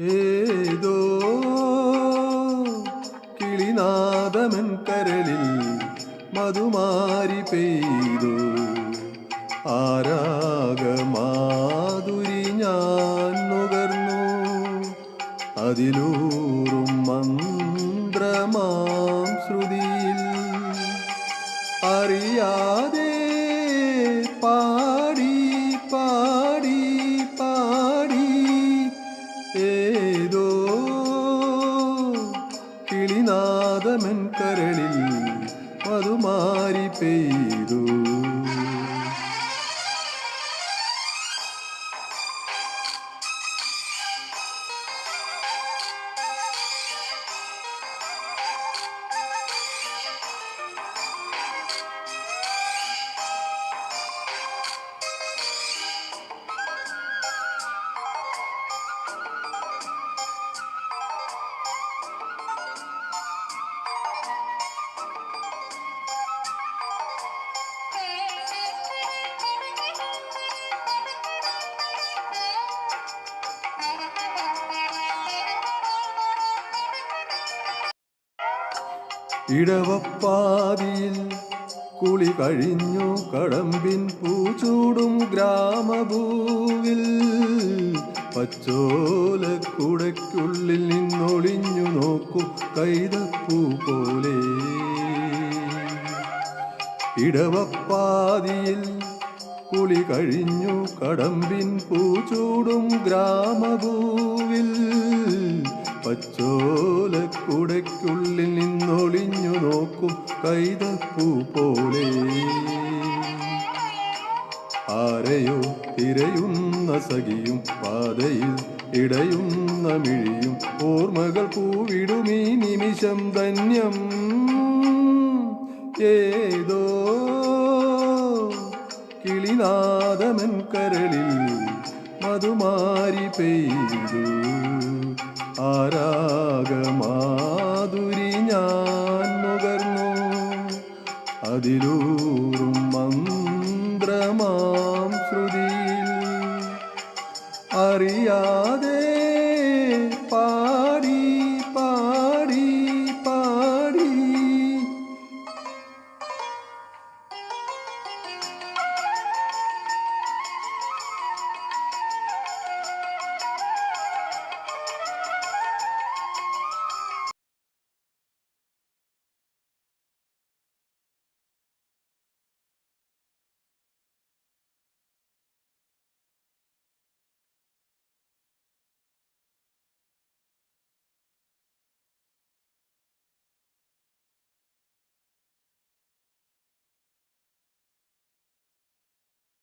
ഏതോ കിളിനാദമൻ കരളിൽ മധുമാരി പെയ്തു. ആരാഗമാതുരി ഞാൻ നുകർന്നു. അതിലൂറും മന്ത്രമാം ശ്രുതിയിൽ അറിയാതെ കിളിനാദമൻ കരളിൽ മധുമാരി പെയ്തു ഇടവപ്പാതിയിൽ കുളി കഴിഞ്ഞു കടമ്പിൻ പൂച്ചൂടും ഗ്രാമഭൂവിൽ പച്ചോലക്കുടയ്ക്കുള്ളിൽ നിന്നൊളിഞ്ഞു നോക്കും കൈതപ്പൂ പോലെ. ഇടവപ്പാതിയിൽ കുളി കഴിഞ്ഞു കടമ്പിൻ പൂച്ചൂടും ഗ്രാമഭൂവിൽ പച്ചോലക്കുടയ്ക്കുള്ളിൽ നിന്നൊളിഞ്ഞു നോക്കും കൈതപ്പൂ പോലെ. ആരെയോ തിരയുന്ന സഖിയും പാതയിൽ ഇടയുന്ന മിഴിയും ഓർമ്മകൾ പൂവിടുമീ നിമിഷം ധന്യം. ഏതോ കിളിനാദമൻ കരളിൽ മധുമാരി പെയ്തു. ആരാഗമാധുരി ഞാൻ നുകർന്നു. അതിലൂറും മന്ത്രമാം ശ്രുതി അറിയാതെ